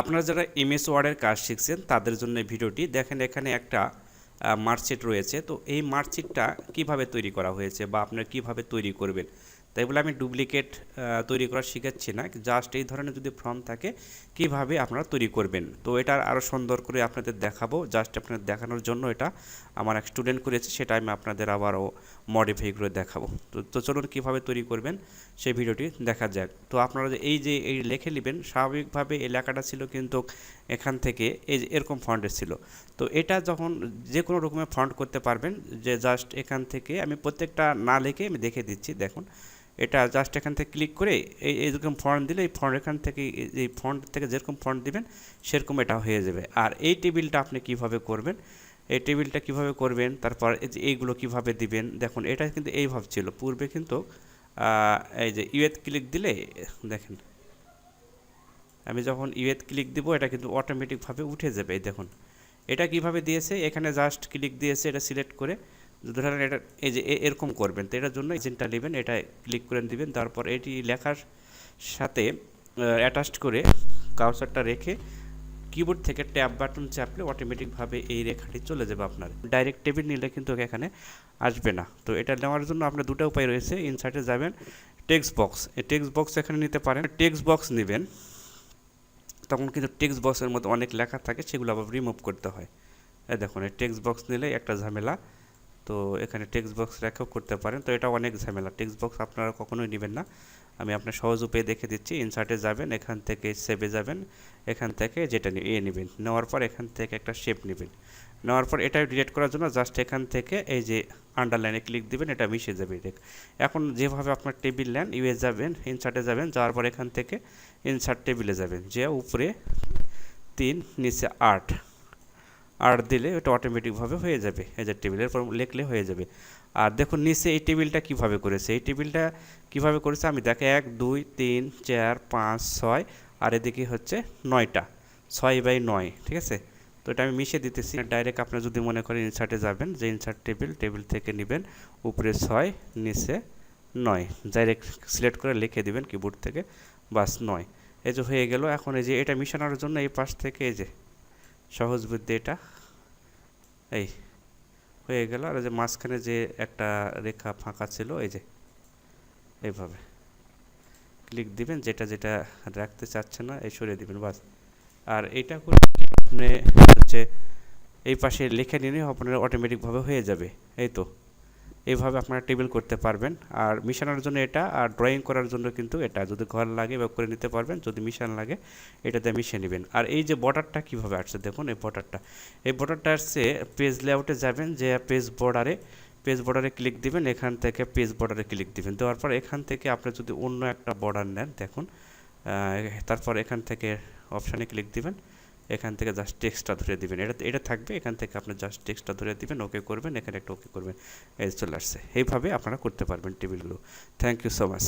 আপনারা যারা এমএস ওয়ার্ডের কাজ শিখছেন, তাদের জন্য ভিডিওটি দেখেন এখানে একটা মার্কশিট রয়েছে। তো এই মার্কশিটটা কীভাবে তৈরি করা হয়েছে বা আপনারা কীভাবে তৈরি করবেন? তাই বলে আমি ডুপ্লিকেট তৈরি করা শেখাচ্ছি না। জাস্ট এই ধরনের যদি ফর্ম থাকে, কীভাবে আপনারা তৈরি করবেন? তো এটা আরও সুন্দর করে আপনাদের দেখাবো। জাস্ট আপনাদের দেখানোর জন্য এটা আমার এক স্টুডেন্ট করেছে, সেটা আমি আপনাদের আবারও মডিফাই করে দেখাবো। তো তো চলুন কীভাবে তৈরি করবেন, সেই ভিডিওটি দেখা যাক। তো আপনারা যে এই যে, এই লেখে নেবেন, স্বাভাবিকভাবে এই লেখাটা ছিল কিন্তু এখান থেকে এই যে এরকম ফন্টের ছিল। তো এটা যখন যে কোনো রকমের ফন্ট করতে পারবেন, যে জাস্ট এখান থেকে আমি প্রত্যেকটা না লিখে আমি দেখে দিচ্ছি, দেখুন। এটা জাস্ট এখান থেকে ক্লিক করে এই এইরকম ফন্ট দিলে, এই ফন্ট এখান থেকে, এই ফন্ট থেকে যেরকম ফন্ট দিবেন, সেরকম এটা হয়ে যাবে। আর এই টেবিলটা আপনি কীভাবে করবেন? এই টেবিলটা কীভাবে করবেন? তারপর এইগুলো কীভাবে দিবেন? দেখুন, এটা কিন্তু এইভাবে ছিল। পূর্বে কিন্তু এই যে ইউএত ক্লিক দিলে, দেখেন, আমি যখন ইউএত ক্লিক দিব, এটা কিন্তু অটোমেটিকভাবে উঠে যাবে দেখুন। এটা কীভাবে দিয়েছে? এখানে জাস্ট ক্লিক দিয়েছে, এটা সিলেক্ট করে। ধরেন এটা, এই যে এরকম করবেন, তো এটার জন্য এজেন্টটা নেবেন, এটা ক্লিক করে দিবেন, তারপর এটি লেখার সাথে অ্যাটাচড করে কাউসারটা রেখে কিবোর্ড থেকে ট্যাব বাটন চাপলে অটোমেটিকভাবে এই রেখাটি চলে যাবে আপনার। ডাইরেক্ট টেবিল নিলে কিন্তু এখানে আসবে না। তো এটা নেওয়ার জন্য আপনার দুটো উপায় রয়েছে ইনসার্টে যাবেন টেক্সট বক্স এই টেক্সট বক্স এখানে নিতে পারেন টেক্সট বক্স নেবেন, তখন কিন্তু টেক্সট বক্সের মধ্যে অনেক লেখা থাকে, সেগুলো আবার রিমুভ করতে হয়। দেখুন, এই টেক্সট বক্স নিলে একটা ঝামেলা তো এখানে টেক্সট বক্স রেখাও করতে পারেন। তো এটা অনেক ঝামেলা। টেক্সট বক্স আপনারা কখনোই নেবেন না। আমি আপনার সহজ উপায়ে দেখে দিচ্ছি। ইনসার্টে যাবেন, এখান থেকে সেভে যাবেন, এখান থেকে যেটা এ নেবেন। নেওয়ার পর এখান থেকে একটা শেপ নেবেন। নেওয়ার পর এটা ডিলিট করার জন্য জাস্ট এখান থেকে এই যে আন্ডারলাইনে ক্লিক দিবেন, এটা মিশে যাবে। এখন যেভাবে আপনার টেবিল নেন ইউএ যাবেন ইনসার্টে যাবেন, যাওয়ার পর এখান থেকে ইনসার্ট টেবিলে যাবেন। যে উপরে তিন, নিচে আট। আর দিলে ওটা অটোমেটিকভাবে হয়ে যাবে যে টেবিলের পর লিখলে হয়ে যাবে। আর দেখুন, নিচে এই টেবিলটা কীভাবে করেছে? এই টেবিলটা কীভাবে করেছে? আমি দেখে এক, দুই, তিন, চার, পাঁচ, ছয়, আর এদিকে হচ্ছে নয়টা। ছয় বাই নয়, ঠিক আছে? তো এটা আমি মিশিয়ে দিতেছি। ডাইরেক্ট আপনার যদি মনে করেন ইনসার্টে যাবেন, যে ইনসার্ট টেবিল টেবিল থেকে নেবেন, উপরে ছয়, নিচে নয়। ডাইরেক্ট সিলেক্ট করে লিখে দিবেন কিবোর্ড থেকে, বাস নয়। এই যে হয়ে গেল। এখন এই যে এটা মিশানোর জন্য এই পাশ থেকে এই যে সহজ বুদ্ধি এটা। এই, হয়ে গেল। আর যে মাঝখানে যে একটা রেখা ফাঁকা ছিল, এই যে, এইভাবে। ক্লিক দিবেন, যেটা যেটা রাখতে চাচ্ছে না, এই সরিয়ে দিবেন, বাস। আর এটা করে আপনি হচ্ছে এই পাশে লিখে নিলে আপনার অটোমেটিকভাবে হয়ে যাবে, এই তো। এইভাবে আপনারা টেবিল করতে পারবেন। আর মিশানোর জন্য এটা, আর ড্রয়িং করার জন্য কিন্তু এটা। যদি ঘর লাগে বা করে নিতে পারবেন। যদি মিশান লাগে, এটাতে মিশিয়ে নেবেন। আর এই যে বর্ডারটা কীভাবে আসছে দেখুন, এই বর্ডারটা এই বর্ডারটা আসছে পেজ লেআউটে যাবেন, যে পেজ বর্ডারে পেজ বর্ডারে ক্লিক দিবেন, এখান থেকে পেজ বর্ডারে ক্লিক দিবেন। দেওয়ার পর এখান থেকে আপনি যদি অন্য একটা বর্ডার নেন, দেখুন তারপর এখান থেকে অপশানে ক্লিক দিবেন। এখান থেকে জাস্ট টেক্সটটা ধরে দিবেন। এটা এটা থাকবে, এখান থেকে আপনি জাস্ট টেক্সটটা ধরে দিবেন ওকে করবেন, এখানে একটা ওকে করবেন, এই চলে আসছে। এইভাবে আপনারা করতে পারবেন টেবিলগুলো। Thank you so much